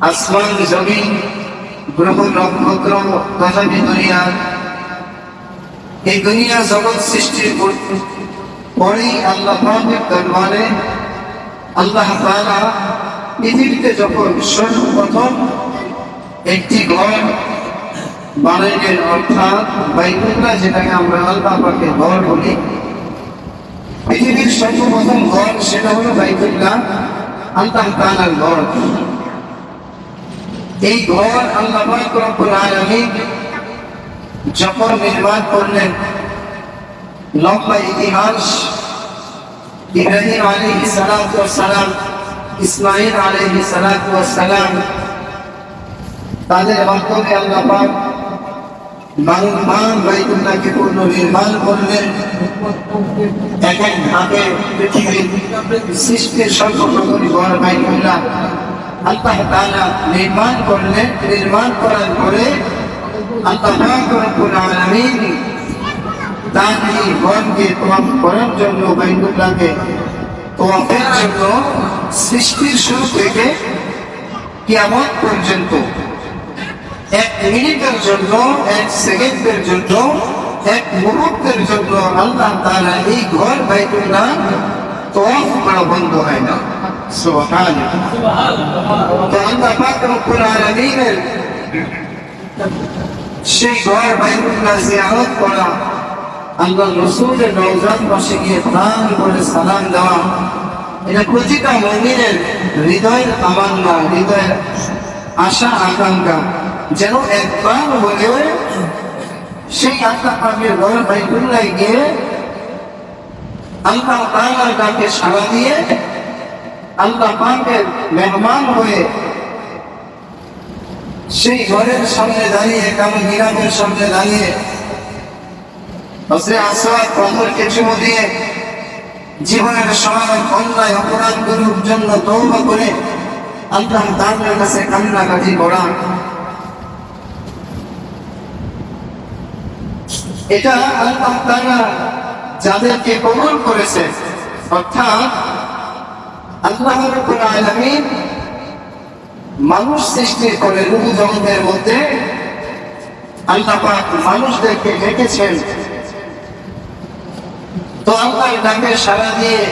আসমান জমিন গ্রহ নক্ষত্র তথাপি দুনিয়া। এই দুনিয়া জগৎ সৃষ্টির পর- পরেই আল্লাহ দরবারে আল্লাহ তাআলা পৃথিবীতে যখন সর্বপ্রথম একটি ঘর বানাইলেন, অর্থাৎ বাইকুল্লাহ যেটাকে আমরা আল্লাহ পাকে ঘর বলি, পৃথিবীর সর্বপ্রথম ঘর সেটা হলো বাইকুল্লাহ আল্লাহ তাআলার ঘর। এই ঘর আল্লাহ রব্বুল আলামিন যখন নির্মাণ করলেন লম্বা ইতিহাস, ইব্রাহিম আলাইহিস সালাতু ওয়াস সালাম, ইসমাঈল আলাইহিস সালাতু ওয়াস সালাম, তাদের মাধ্যমে আল্লাহ পাক বাইতুল্লাহকে পুনর্নির্মাণ করলেন। এক এক ধাপে পৃথিবীর সৃষ্টির সর্বপ্রথম ঘর বাইতুল্লাহ। আল্লাহ তাআলা নির্মাণ করলেন, নির্মাণ করার পরে আল্লাহ আলামিন তার এই ঘরকে তোমাপ করার জন্য বাইতুল্লাহকে তোমাপের জন্য সৃষ্টির শুরু থেকে কিয়ামত পর্যন্ত এক মিনিটের জন্য, এক সেকেন্ডের জন্য, এক মুহূর্তের জন্য আল্লাহ তাআলা এই ঘর বাইতুল্লাহ করা বন্ধ হয় না। সুবহানাল্লাহ তো আল্লাহ পাক করা, আল্লাহ প্রাণ করে সালাম দেওয়া এটা প্রতিটা মমিনের হৃদয়ের তামান্না, হৃদয়ের আশা, আকাঙ্ক্ষা, যেন একবার হলেও সেই আল্লাহ পাকের ঘর বাইতুল্লাহ গিয়ে আল্লাহ তাআলার ডাকে সাড়া দিয়ে আল্লাহ পাকের মেহমান হয়ে সেই ঘরের সামনে দাঁড়িয়ে কেমন মিরামের সামনে দাঁড়িয়ে হসরে আসওয়াদ পাথরকে চুমু দিয়ে জীবনের সময় অন্যায় অপরাধগুলোর জন্য তৌবা করে আল্লাহ তাআলার কাছে কান্নাকাটি করা। এটা আল্লাহ তাআলা যাদেরকে কবুল করেছে, অর্থাৎ আল্লাহ রাব্বুল মানুষ সৃষ্টি করে জগতের মধ্যে মানুষদেরকে তো আল্লাহর ডাকে সারা দিয়ে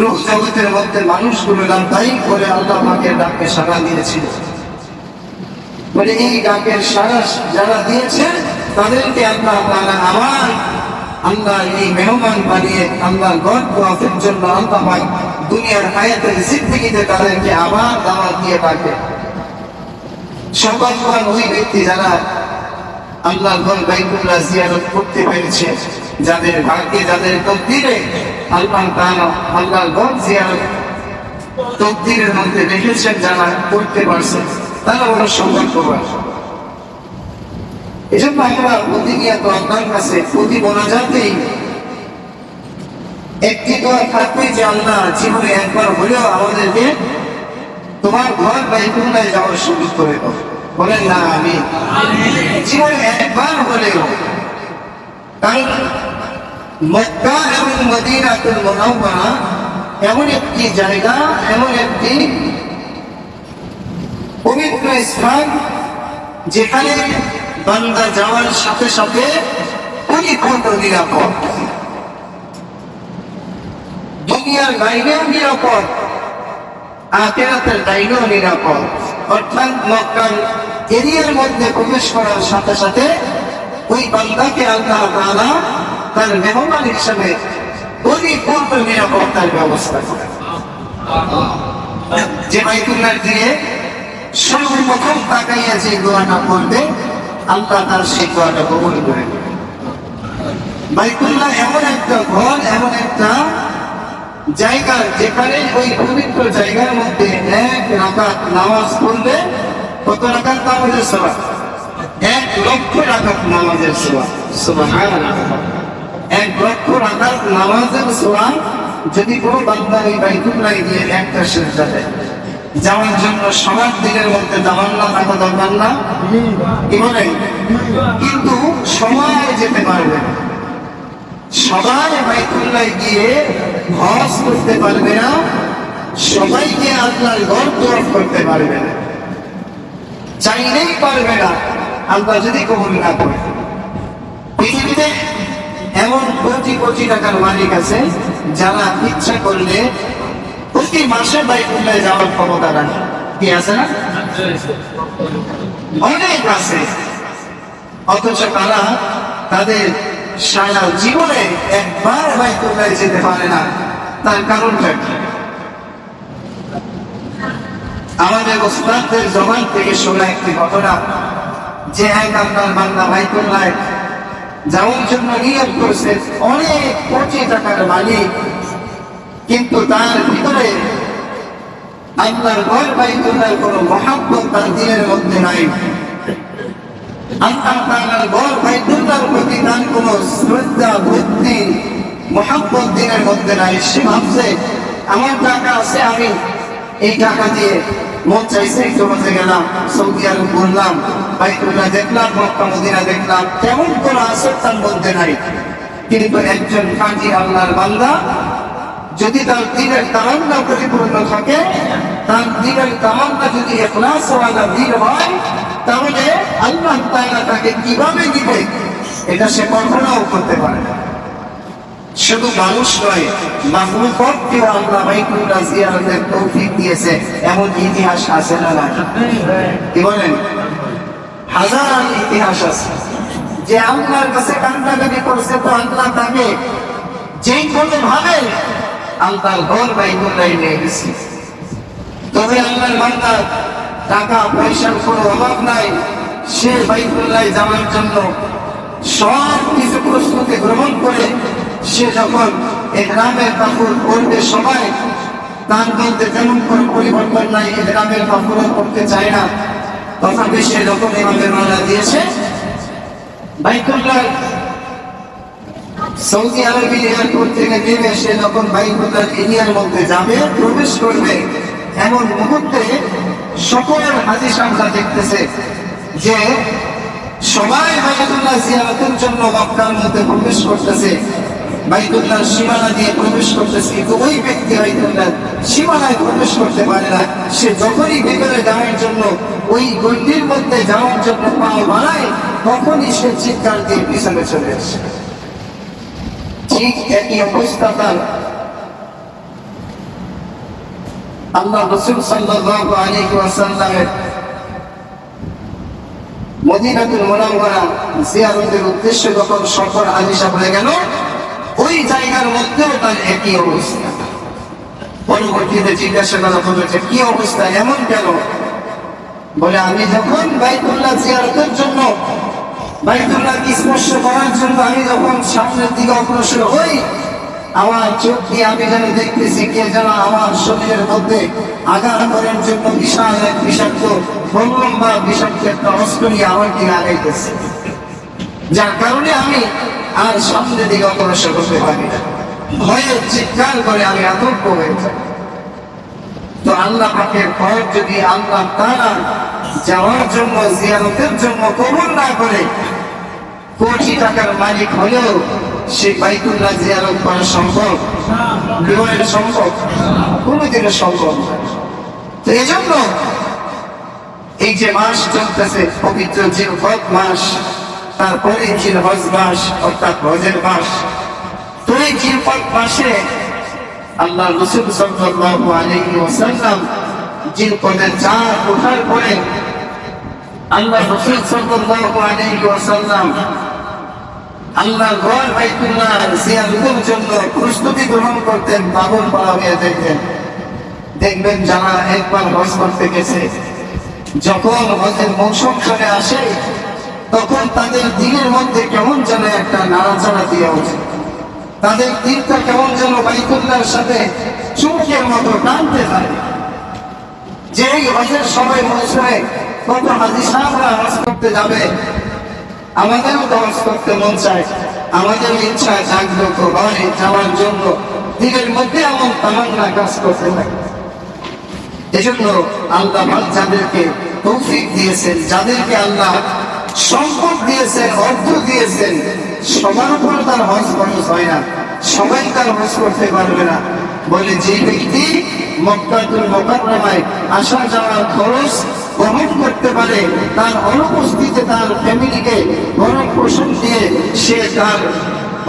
রূপ জগতের মধ্যে মানুষগুলো তাই করে আল্লাহ পাকের ডাকে সারা দিয়েছিল। বলে এই ডাকের সারা যারা দিয়েছে, তাদেরকে আল্লাহ আবার আল্লাহ এই মেহমান বানিয়ে আল্লাহ গড ওয়াফের জন্য আল্লাহ পাক দুনিয়ার হায়াতের জিন্দগিতে তাদেরকে আবার দাওয়াত দিয়ে থাকে সৌভাগ্যবান ওই ব্যক্তি যারা আল্লাহ ঘর বাইতুল্লাহ জিয়ারত করতে পেরেছে, যাদের ভাগ্যে যাদের তকদিরে আল্লাহ তাআলা আল্লাহর ঘর জিয়ারত তকদিরের মধ্যে রেখেছেন, যারা করতে পারছে তারা বড় সৌভাগ্যবান এজন্য আমরা প্রতিনিয়ত আপনার কাছে, প্রতি মোনাজাতেই একটি দোয়া থাকবে যে আল্লাহ জীবনে একবার হলেও আমাদেরকে তোমার ঘর বাইতুল্লাহ যাওয়ার সুযোগ করে বলেন না আমি জীবনে একবার হলেও, কারণ মক্কা এবং মদিনাতুল মুনাওয়ারা এমন একটি জায়গা, এমন একটি পবিত্র স্থান যেখানে বান্দা যাওয়ার সাথে সাথে পরিপূর্ণ নিরাপদ। দুনিয়ার বাইরেও নিরাপদ, আখেরাতের বাইরেও নিরাপদ। অর্থাৎ মক্কার এরিয়ার মধ্যে প্রবেশ করার সাথে সাথে ওই বান্দাকে আল্লাহ তাআলা তার মেহমান হিসাবে পরিপূর্ণ নিরাপত্তার ব্যবস্থা করে যে বাইতুল্লাহ দিয়ে সর্বপ্রথম তাকাইয়া যে দোয়াটা করবে আল্লাহ তার সেই দোয়াটা কবুল করে নেবে। বাইতুল্লাহ এমন একটা ঘর, এমন একটা জায়গা যেখানে ওই পবিত্র জায়গার মধ্যে এক রাকাত নামাজ পড়লে কত রাকাত নামাজের সভা এক লক্ষ রাকাত নামাজের সুবহানাল্লাহ। এক লক্ষ রাকাত নামাজের সভা যদি কোনো বান্দা ওই বাইতুল্লাহ গিয়ে একটা সেজদা দেয়। যাওয়ার জন্য সবার দিনের মধ্যে তামান্না থাকা দরকার না। কি কিন্তু সময় যেতে পারবে সবাই বাইতুল্লাহ গিয়ে হজ করতে পারবে না। সবাইকে আল্লাহর ঘর তরফ করতে পারবে না। চাইলেই পারবে না, আল্লাহ যদি কবুল না করে। পৃথিবীতে এমন কোটি কোটি টাকার মালিক আছে যারা ইচ্ছা করলে প্রতি মাসে বাইকুল্লায় যাওয়ার ক্ষমতা রাখে। কি আছে না? অনেক আছে। অথচ তারা তাদের সারা জীবনে একবার বাইকুল্লায় যেতে পারে না। তার কারণটা কি? আমাদের ওস্তাদদের জবান থেকে শোনা একটি ঘটনা, যে এক আপনার বাংলা বাইকুল্লায় যাওয়ার জন্য নিয়োগ করেছে অনেক কোটি টাকার মালিক। কিন্তু তার ভিতরে আপনার ঘর বাইকুল্লার কোনো মহাব্বত তার দিনের মধ্যে নাই। বাইতুল্লাহর তার দিনের মধ্যে নাই। আমার আমি এই দিয়ে মন চাইছে গেলাম, সৌদি দেখলাম, মক্কা মদিনা দেখলাম তেমন কোনো আসর তার মধ্যে নাই। কিন্তু একজন কাজী আল্লাহর বান্দা যদি তার দিনের তামান্না পরিপূর্ণ থাকে, তার দিনের তামান্না যদি এখলাস ওয়ালা দিন হয়, তাহলে আল্লাহ তাআলা তাকে কীভাবে দিবে? এটা সে কল্পনাও করতে পারে না। শুধু মানুষ নয় মাহমুদকেও আল্লাহ বাইকুল্লাহ জিয়ারতের তৌফিক দিয়েছে। এমন ইতিহাস আছে না না কি বলেন? হাজার ইতিহাস আছে। যে আল্লাহর কাছে কান্দাকাটি করছে, তো আল্লাহ তাকে যেই কোনো ভাবে আল্লাহর ঘর বাইকুল্লাহ নিয়ে গেছে। তবে আল্লাহর বান্দা টাকা, পয়সার কোনো অভাব নাই। সে বাইকুল্লাহ যাওয়ার জন্য সব কিছু প্রস্তুতি গ্রহণ করে সে যখন এগ্রামের কাপড় করবে সবাই, তার মধ্যে তেমন কোনো পরিবর্তন নাই এগ্রামের কাপড় করতে চায় না। তথাপি সে যখন এভাবে মালা দিয়েছে বাইকুল্লাহ সৌদি আরবে এয়ারপোর্ট থেকে নেমে সে যখন বাইকুল্লাহ এরিয়ার মধ্যে যাবে প্রবেশ করবে এমন মুহূর্তে সকলের হাজি সামলা দেখতেছে যে সবাই বাইতুল্লাহ জিয়ারতের জন্য মক্কার মধ্যে প্রবেশ করতেছে। বাইতুল্লাহ সীমানা দিয়ে প্রবেশ করতেছে, কিন্তু ওই ব্যক্তি বাইতুল্লাহ সীমানায় প্রবেশ করতে পারে না। সে যখনই ভেতরে যাওয়ার জন্য ওই গন্ডির মধ্যে যাওয়ার জন্য পা বাড়ায়, তখনই সে চিৎকার দিয়ে পিছনে চলে আসে। ঠিক একই আল্লাহ রসুল মদিনাতুল জিয়ারতের উদ্দেশ্যে যখন সফর আলিশা হয়ে গেল, ওই জায়গার মধ্যেও তার একই অবস্থা। পরবর্তীতে জিজ্ঞাসা করা হলো কি অবস্থা? এমন কেন? বলে, আমি যখন বাইতুল্লাহ জিয়ারতের জন্য করার জন্য আমি যখন সামনের দিকে হই, আমার চোখ আমি যেন দেখতেছি কে যেন আমার শরীরের মধ্যে আঘাত করার জন্য বিশাল বিষাক্ত বা বিষাক্ত একটা যার কারণে আমি আর সামনের দিকে অগ্রসর করতে পারি না। ভয়ে চিৎকার করে আমি আতঙ্ক হয়ে যাই। আল্লাহ পাকের পর যদি আল্লাহ তারা যাওয়ার জন্য, জিয়ারতের জন্য কবুল না করে, কোটি টাকার মালিক হলেও সে বাইতুল্লাহ জিয়ারত করা সম্ভব? জীবনের সম্ভব? কোনোদিনও সম্ভব তো এই জন্য এই যে মাস চলতেছে, পবিত্র জিলহজ মাস, তারপরে জিলহজ মাস, অর্থাৎ হজের মাস। তো এই জিলহজ মাসে আল্লাহ রসুল সাল্লাল্লাহু আলাইহি ওয়াসাল্লাম জিলকদের চার ওঠার পরে আল্লাহ রসুল সাল্লাল্লাহু আলাইহি ওয়াসাল্লাম আল্লাহ বাইতুল্লাহ জন্য প্রস্তুতি গ্রহণ করতেন, বাবুল পাড়া হয়ে যেতেন দেখবেন যারা একবার হজ করতে গেছে, যখন হজের মৌসুম চলে আসে, তখন তাদের দিনের মধ্যে কেমন যেন একটা নাড়াচাড়া দিয়ে ওঠে। তাদের দিনটা কেমন যেন বাইকুল্লার সাথে চুমকের মতো টানতে থাকে যে হজের সময় মৌসুমে কত হাজি সাহেবরা হজ করতে যাবে, আমাদেরও তো করতে মন চায়। আমাদের ইচ্ছা জাগ্রত হয় যাওয়ার জন্য। দিনের মধ্যে এমন তামান্না কাজ করতে থাকে এজন্য আল্লাহ যাদেরকে তৌফিক দিয়েছেন, যাদেরকে আল্লাহ সম্পদ দিয়েছেন, অর্থ দিয়েছেন। সবার উপর তার হজ খরচ হয় না। সবাই তার হজ করতে পারবে না। বলে যে ব্যক্তি মক্কাতুল মোকাররমায় আসা যাওয়ার খরচ বহন করতে পারে, তার অনুপস্থিতিতে তার ফ্যামিলিকে পোষণ দিয়ে সে তার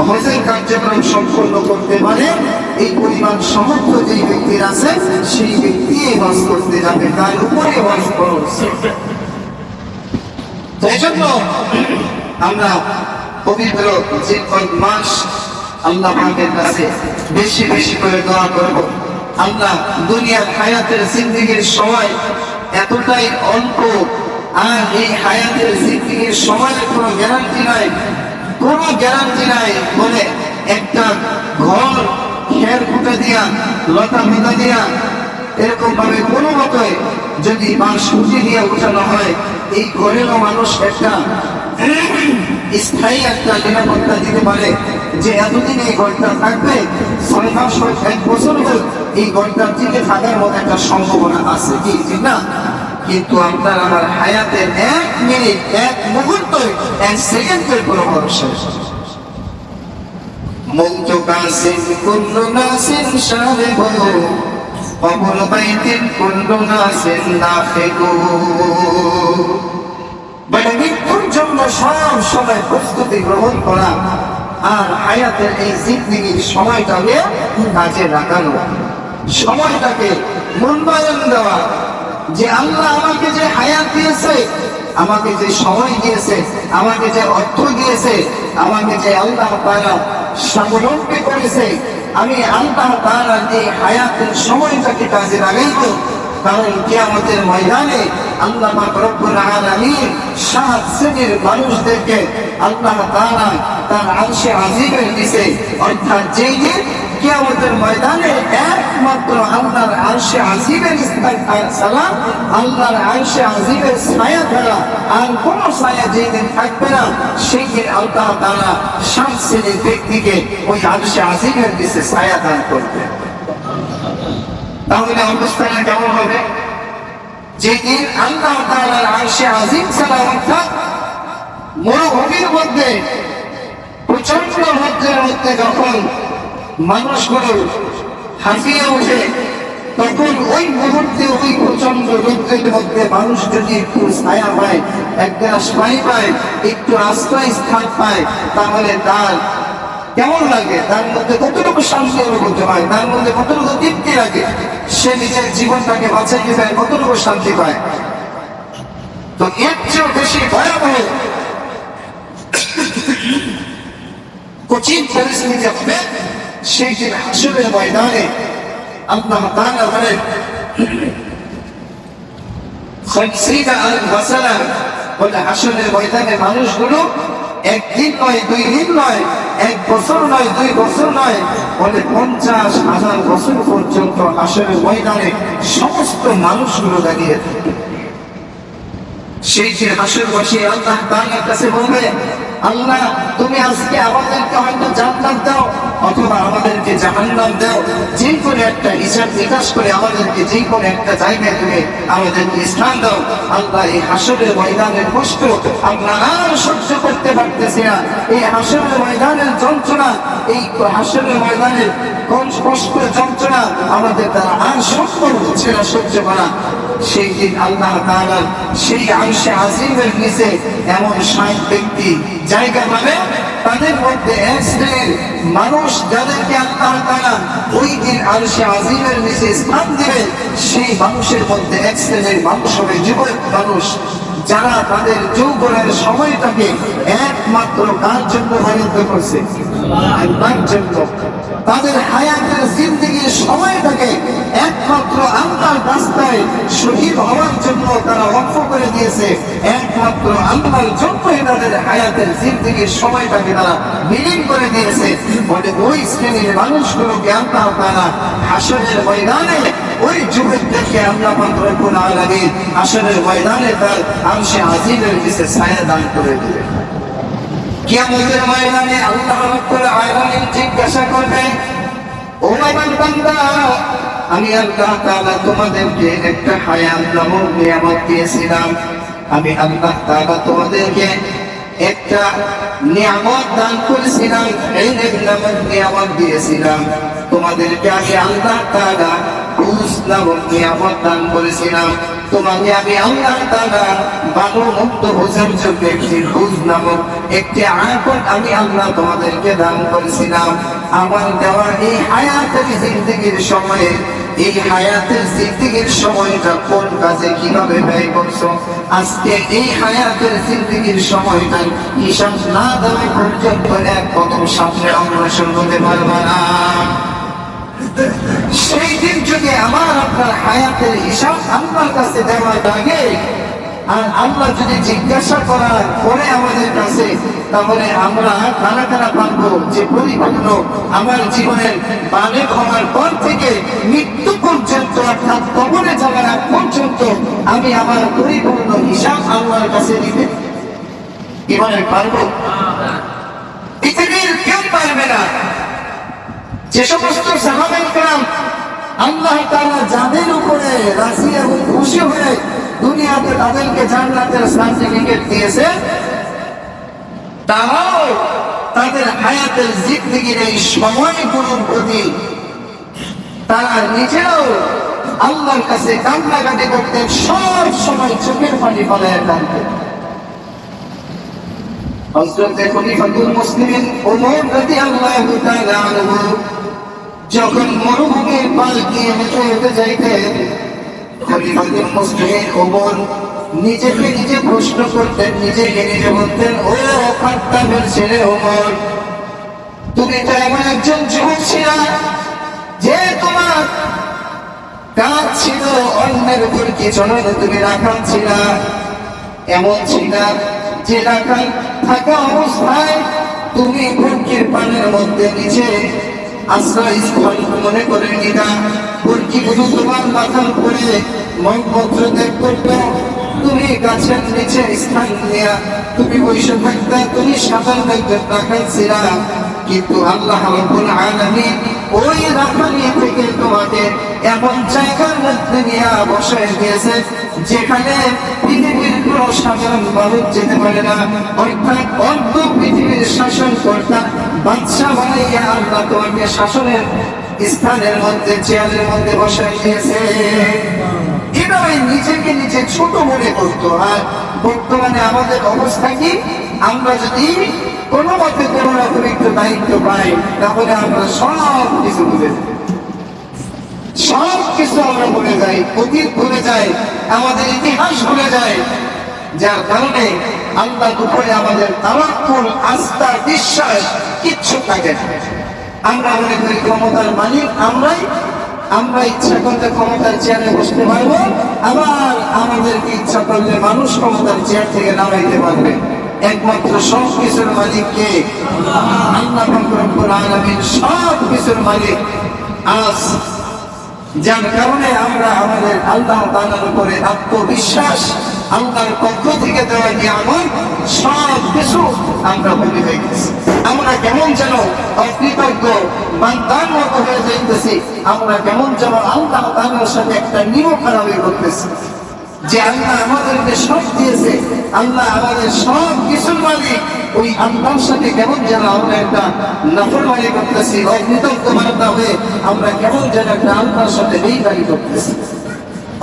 হজের কার্যক্রম সম্পন্ন করতে পারে। এই পরিমাণ সমর্থ যে ব্যক্তির আছে, সেই ব্যক্তি হজ করতে যাবে। তার উপরে হজ খরচ এই জন্য আমরা পবিত্র যে কয়েক মাস আল্লাহ পাকের কাছে বেশি বেশি করে দোয়া করব। আল্লাহ দুনিয়ার হায়াতের জিন্দিগির সময় এতটাই অল্প, আর এই হায়াতের জিন্দিগির সময়ের কোনো গ্যারান্টি নাই। কোনো গ্যারান্টি নাই বলে একটা ঘর, খের ফুটে দিয়া লতা মেতা দিয়া এরকম ভাবে কোনো মতে যদি বাঁশ খুঁজে দিয়ে উঠানো হয়, এই ঘরেরও মানুষ একটা স্থায়ী একটা নিরাপত্তা দিতে পারে। যে এতদিন এই ঘরটা থাকবে, ছয় মাস এক বছর হোক, এই থাকার মতো একটা সম্ভাবনা আছে কি? ঠিক না? কিন্তু আপনার আমার হায়াতে এক মিনিট, এক মুহূর্ত, এক সেকেন্ডের কোনো ভরসা। মুক্ত কাসিন কুল্লু নাসিন শাহেবু কবর বাইতিন কুল্লু নাসিন নাফিকু মানে মৃত্যুর জন্য সব সময় প্রস্তুতি গ্রহণ করা আর হায়াতের এই জিন্দগির সময়টাকে কাজে লাগানো। সময়টাকে মূল্যায়ন দেওয়া। যে আল্লাহ আমাকে যে হায়াত দিয়েছে, আমাকে যে সময় দিয়েছে, আমাকে যে অর্থ দিয়েছে, আমাকে যে আল্লাহ তারা স্বাবলম্বী করেছে আমি আল্লাহ তারা যে হায়াতের সময়টাকে কাজে লাগাইত। কারণ কিয়ামতের ময়দানে আল্লাহ আল্লাহ তাআলা তার আরশে আজিমের নিচে অর্থাৎ যেই কিয়ামতের ময়দানে একমাত্র আল্লাহর আরশে আজিমের সালাম, আল্লাহর আরশে আজিমের ছায়া ছাড়া আর কোন ছায়া যেই দিন থাকবে না সেই দিন আল্লাহ সাত শ্রেণির ব্যক্তিকে ওই আরশে আজিমের নিচে ছায়া দান করবে। তাহলে অবস্থাটা কেমন হবে? যেদিন আল্লাহ তাআলার আরশে আজিম ছাড়া অর্থাৎ মরুভূমির মধ্যে প্রচণ্ড রৌদ্রের মধ্যে যখন মানুষগুলো হাসিয়ে ওঠে তখন ওই মুহূর্তে ওই প্রচণ্ড রৌদ্রের মধ্যে মানুষ যদি একটু ছায়া পায়, এক গ্লাস পানি পায়, একটু আশ্রয় স্থান পায়, তাহলে তার কেমন লাগে? তার মধ্যে কতটুকু শান্তি অনুভূত হয়? তার মধ্যে কতটুকু তৃপ্তি লাগে? সে নিজের জীবনটাকে বাঁচাইতে চায়, কতটুকু শান্তি পায়? তো এর চেয়েও বেশি ভয়াবহ কঠিন পরিস্থিতি সেই দিন হাসুরের ময়দানে আল্লাহ তাআলা বলেন খমসিনা আল বাসারা বলে, হাসুরের ময়দানে মানুষগুলো একদিন নয়, দুই দিন নয়, এক বছর নয়, দুই বছর নয়, বলে পঞ্চাশ হাজার বছর পর্যন্ত হাসরের ময়দানে সমস্ত মানুষগুলো দাঁড়িয়ে থাকে। সেই যে হাসর বসে আল্লাহ তাআলার কাছে বলবে, আল্লাহ, তুমি আজকে আমাদেরকে হয়তো জান্নাত দাও, অথবা আমাদেরকে জাহান্নাম দাও। যে কোনো একটা হিসাব নিকাশ করে আমাদেরকে যে কোনো একটা জায়গায় তুমি আমাদেরকে স্থান দাও। আল্লাহ এই হাসরের ময়দানের কষ্ট আমরা আর সহ্য করতে পারতেছি না। এই হাসরের ময়দানের যন্ত্রণা, এই হাসরের ময়দানের কষ্ট যন্ত্রণা আমাদের দ্বারা আর সম্ভব হচ্ছে না সহ্য করা। সেই দিন আল্লাহ তাআলার সেই আংশে আজিমের নিচে এমন ষাট ব্যক্তি জায়গা পাবে, তাদের মধ্যে এক মানুষ যাদেরকে আল্লাহ তাআলা ওই দিন আংশে আজিমের নিচে স্থান দিবে, সেই মানুষের মধ্যে এক শ্রেণির মানুষ হবে যুবক মানুষ। যারা তাদের যৌবনের সময়টাকে একমাত্র কার জন্য বরাদ্দ করছে? জন্য। তাদের হায়াতের জিন্দগির সময়টাকে একমাত্র আল্লাহর রাস্তায় শহীদ হওয়ার জন্য তারা অক্ষ করে দিয়েছে একমাত্র আল্লাহর জন্য তাদের হায়াতের জিন্দগির সময়টাকে তারা বিলীন করে দিয়েছে। বলে ওই শ্রেণির মানুষগুলোকে আল্লাহ তারা হাসরের ময়দানে ওই যুবকদেরকে আল্লাহ রব্বুল আলামিন হাসরের ময়দানে তার আংশে আজিমের নিচে ছায়া দান করে দিবে কিয়ামতের ময়দানে আল্লাহ রাব্বুল আলামিন জিজ্ঞাসা করবে ও আমার বান্দা আমি আল্লাহ তাআলা তোমাদেরকে একটা হায়াত নামক নিয়ামত দিয়েছিলাম। আমি আল্লাহ তাআলা তোমাদেরকে একটা নিয়ামত দান করেছিলাম এই নামক নিয়ামত দিয়েছিলাম। তোমাদেরকে আমি আল্লাহ তাআলা বুঝ নামক নিয়ামত দান করেছিলাম। তোমাকে আমি আল্লাহ তাআলা ভালো মুক্ত বোঝার জন্য একটি নামক একটি আয়াত আমি আল্লাহ তোমাদেরকে দান করেছিলাম। আমার দেওয়া এই হায়াতের জিন্দগির সময়ে, এই হায়াতের জিন্দগির সময়টা কোন কাজে কীভাবে ব্যয় করছ? আজকে এই হায়াতের জিন্দগির সময়টার হিসাব না দেওয়া পর্যন্ত এক কদম সামনে অগ্রসর হতে পারবে না। সেই দিন যদি আমার আপনার হায়াতের হিসাব আল্লাহর কাছে দেওয়া লাগে আর আল্লাহ যদি জিজ্ঞাসা করার পরে আমাদের কাছে, তাহলে আমরা কারা কারা পারব? যে পরিপূর্ণ আমার জীবনের বালে হওয়ার পর থেকে মৃত্যু পর্যন্ত অর্থাৎ কবরে যাওয়ার আগ পর্যন্ত আমি আমার পরিপূর্ণ হিসাব আল্লাহর কাছে দিতে এবারে পারব? পৃথিবীর কেউ পারবে না। যে সমস্ত সাহাবাই কালাম আল্লাহ তাআলা যাদের উপরে রাজি এবং খুশি হয়ে দুনিয়াতে তাদেরকে জান্নাতের সার্টিফিকেট দিয়েছে, তারাও তাদের হায়াতের জিন্দগির এই সময়গুলোর প্রতি তারা নিজেরাও আল্লাহর কাছে কান্নাকাটি করতেন সব সময় চোখের পানি ফলায় কাঁদতেন হযরত খলিফাতুল মুসলিমিন ওমর রাদিয়াল্লাহু তাআলা আনহু যখন মরুভূমির পাল দিয়ে হেঁটে হেঁটে যাইতেন খলিফাতুল মুসলিমিন ওমর নিজেকে নিজে প্রশ্ন করতেন, নিজেকে নিজে বলতেন, ও খাত্তাবের ছেলে ওমর, তুমি তো এমন একজন যুবক ছিল যে তোমার কাজ ছিল অন্যের উপর কি চলনে তুমি রাখাল ছিল? এমন ছিল যে রাখাল থাকা অবস্থায় তুমি বুর্কির পানের মধ্যে নিচে আশ্রয় স্থল মনে করে নিলা বুর্কি গুলো তোমার মাথার উপরে মনপত্র ত্যাগ করতো তুমি গাছের নিচে স্থান নেয়া। তুমি বসে থাকতে তুমি সাধারণ একজন রাখাল কিন্তু আল্লাহ রাব্বুল আলামিন ওই রাখালি থেকে তোমাকে এমন জায়গার মধ্যে নিয়ে বসায় দিয়েছে, যেখানে পৃথিবীর কোন মানুষ যেতে পারে না। অর্থাৎ অর্ধ পৃথিবীর শাসন কর্তা বাদশাহ বানাইয়া আল্লাহ তোমাকে শাসনের স্থানের মধ্যে, চেয়ারের মধ্যে বসায় দিয়েছে। নিজেকে নিজে ছোট মনে করতো আর বর্তমানে আমাদের অবস্থা কি? আমরা যদি কোনো মতে কোনো রকম একটু দায়িত্ব পাই, তাহলে আমরা সব কিছু যাই। সব কিছু আমরা ভুলে যাই, অতীত ভুলে যাই, আমাদের ইতিহাস ভুলে যায় যার কারণে আল্লাহ উপরে আমাদের তাওয়াক্কুল, আস্থা, বিশ্বাস কিচ্ছু থাকে না। আমরা মনে করি ক্ষমতার মালিক, আমরাই আমরা ইচ্ছা করলে ক্ষমতার চেয়ারে বসতে পারব, আবার আমাদেরকে ইচ্ছা করলে মানুষ ক্ষমতার চেয়ার থেকে নামাইতে পারবে। একমাত্র সব কিছুর মালিক কে? আল্লাহ আলামিন সব কিছুর মালিক। আজ যার কারণে আমরা আমাদের আল্লাহ তালার উপরে আত্মবিশ্বাস আল্লাহর পক্ষ থেকে দেওয়া নিয়ামত, সব কিছু আমরা ভুলে হয়ে গেছি। আমরা কেমন যেন অকৃতজ্ঞ, বান্দার মতো হয়ে যাইতেছি। আমরা কেমন যেন আল্লাহ তাআলার সাথে একটা নিয়ম খারাপই করতেছি। যে আল্লাহ আমাদেরকে সব দিয়েছে, আল্লাহ আমাদের সব কিছুর মালিক। ওই আল্লাহর সাথে কেমন যেন আমরা একটা নফরমানি করতেছি, অকৃতজ্ঞ বান্দা হয়ে আমরা কেমন যেন একটা আল্লাহর সাথে বেইমানি করতেছি।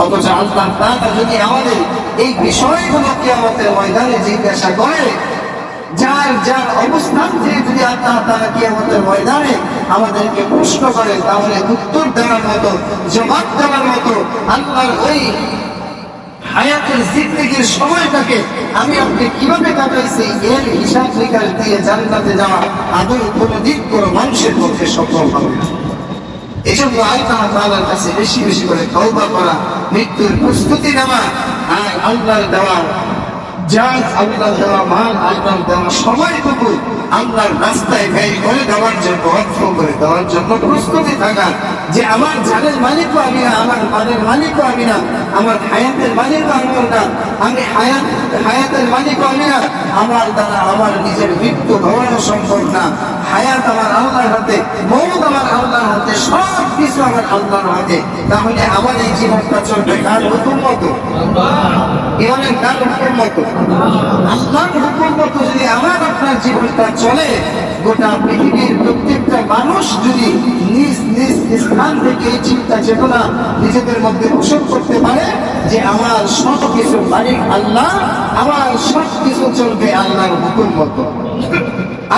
অথচ আল্লাহ তাআলা যদি আমাদের এই বিষয়গুলোকে আমাদের ময়দানে জিজ্ঞাসা করে, যার যার অবস্থান থেকে যদি আল্লাহ তারা কি আমাদের ময়দানে আমাদেরকে প্রশ্ন করে, তাহলে উত্তর দেওয়ার মতো, জবাব দেওয়ার মতো আল্লাহর ওই হায়াতের জিন্দগির সময়টাকে আমি আপনি কীভাবে কাটাইছি, এর হিসাব নিকাশ দিয়ে জান্নাতে যাওয়া আদৌ কোনো দিক কোনো মানুষের পক্ষে সম্ভব হবে এই জন্য আল্লাহ তাআলার কাছে বেশি বেশি করে তওবা করা, মৃত্যুর প্রস্তুতি নেওয়া আর আল্লাহর দেওয়া যান আল্লাহ দেওয়া মাল, আল্লাহ দেওয়া সময়টুকু আল্লাহর রাস্তায় ব্যয় করে দেওয়ার জন্য, অর্থ করে দেওয়ার জন্য প্রস্তুতি থাকা। যে আমার জানের মালিকও আমি না, আমার মানের মালিকও আমি না, আমার হায়াতের মালিকও আমি না, আমি হায়াত, হায়াতের মালিকও আমি না আমার দ্বারা আমার নিজের মৃত্যু ধরানো সম্ভব না। হায়াত আমার আল্লাহর হাতে, মৌত আমার আল্লাহর হাতে, সব কিছু আমার আল্লাহর হাতে। তাহলে আমার এই জীবনটা চলবে কার হুকুম মতো? ইমানের কার হুকুম মতো? আল্লাহর হুকুম মতো যদি আমার আপনার জীবনটা চলে গোটা পৃথিবীর প্রত্যেকটা মানুষ যদি নিজ নিজ স্থান থেকে এই চিন্তা চেতনা নিজেদের মধ্যে পোষণ করতে পারে যে আমার সব কিছু মালিক আল্লাহ, আমার সব কিছু চলবে আল্লাহর হুকুম মতো।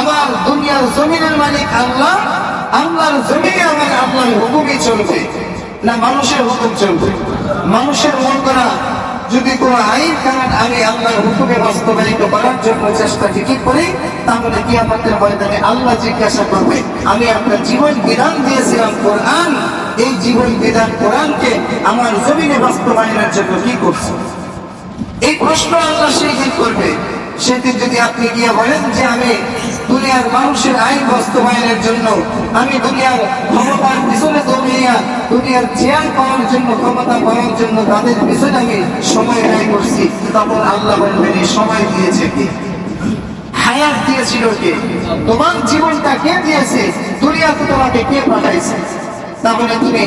আমার দুনিয়ার জমিনের মালিক আল্লাহ, আল্লাহর জমিনে আমার আল্লাহর হুকুমই চলবে। না, মানুষের হুকুম চলবে। মানুষের মন করা যদি কোনো আইন কারণ আমি আল্লাহর হুকুমে বাস্তবায়িত করার জন্য চেষ্টা কি করি, তাহলে কি আমাদের ময়দানে আল্লাহ জিজ্ঞাসা করবে, আমি আপনার জীবন বিধান দিয়েছিলাম কোরআন, এই জীবন বিধান কোরআনকে আমার জমিনে বাস্তবায়নের জন্য কি করছ? এই প্রশ্ন আল্লাহ সেদিন করবে। সেদিন যদি আপনি গিয়ে বলেন যে আমি দুনিয়ার মানুষের আইন বাস্তবায়নের জন্য আমি দুনিয়ার ক্ষমতার পিছনে দৌড়িয়া দুনিয়ার চেয়ার পাওয়ার জন্য, ক্ষমতা পাওয়ার জন্য তাদের পিছনে আমি সময় ব্যয় করছি। তখন আল্লাহ বলবেন, এই সময় দিয়েছে কি? হায়াত দিয়েছিল কে? তোমার জীবনটা কে দিয়েছে? দুনিয়াতে তোমাকে কে পাঠাইছে? তাহলে তুমি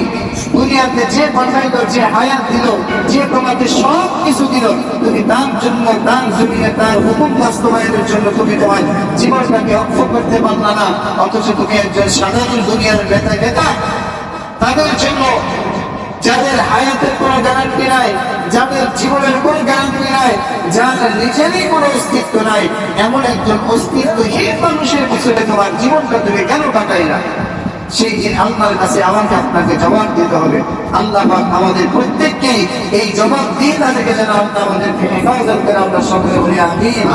দুনিয়াতে যে পাঠাইল যে হায়াত দিল, যে তোমাকে সব কিছু দিল, তুমি তার জন্য, তার জমিনে, তার হুকুম বাস্তবায়নের জন্য তুমি তোমার জীবনটাকে অক্ষ করতে পারলা না। অথচ তুমি একজন সাধারণ দুনিয়ার নেতা নেতা। তাদের জন্য যাদের হায়াতের কোনো গ্যারান্টি নাই, যাদের জীবনের কোনো গ্যারান্টি নাই যাদের নিজেরই কোনো অস্তিত্ব নাই, এমন একজন অস্তিত্বহীন মানুষের পিছনে তোমার জীবনটা তুমি কেন কাটাইলা? সেই দিন আল্লাহর কাছে আমাকে আপনাকে জবাব দিতে হবে। আল্লাহ আমাদের প্রত্যেককে এই জবাব দিয়ে তাদেরকে যেন আল্লাহ আমাদেরকে হেফাজত করে আমরা সকলে বলে আমিন।